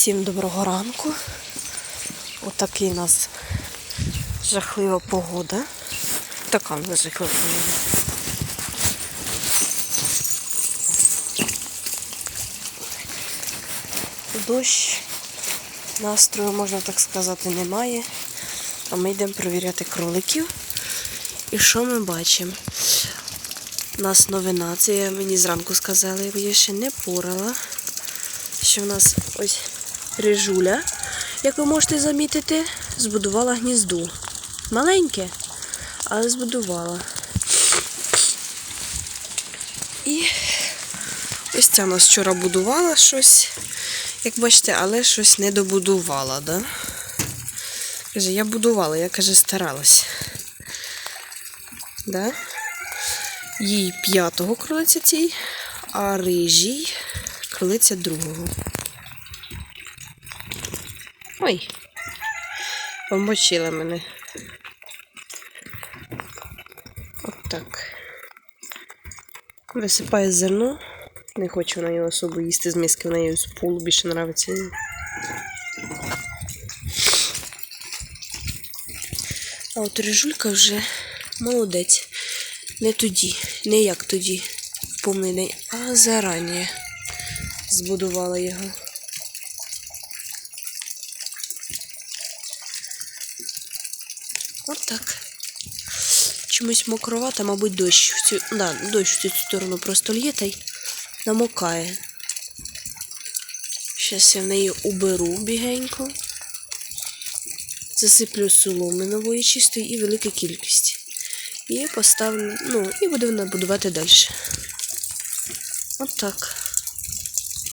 Всім доброго ранку. Отакий у нас жахлива погода. Така нас жахлива погода. Дощ, настрою, можна так сказати, немає. А ми йдемо перевіряти кроликів. І що ми бачимо? У нас новина, це я мені зранку сказали, я ще не порала. Що в нас ось рижуля, як ви можете замітити, збудувала гніздо. Маленьке, але збудувала. І ось ця нас вчора будувала щось, як бачите, але щось не добудувала, да? Каже, я будувала, я каже, старалась. Да? Їй п'ятого кролиця цій, а рижій кролиця другого. Ой, помочила мене. От так. Висипає зерно. Не хоче вона його особо їсти з миски, вона її з полу більше їй. А от рижулька вже молодець. Не тоді, не як тоді, в повний день, а зарані збудувала його. От так. Чомусь мокровато, мабуть, дощ. В цю, да, дощ в цю сторону просто лє та й намокає. Зараз я в неї уберу бігенько. Засиплю соломи нової чистої і велика кількість. І поставлю, ну, і буду вона будувати далі. От.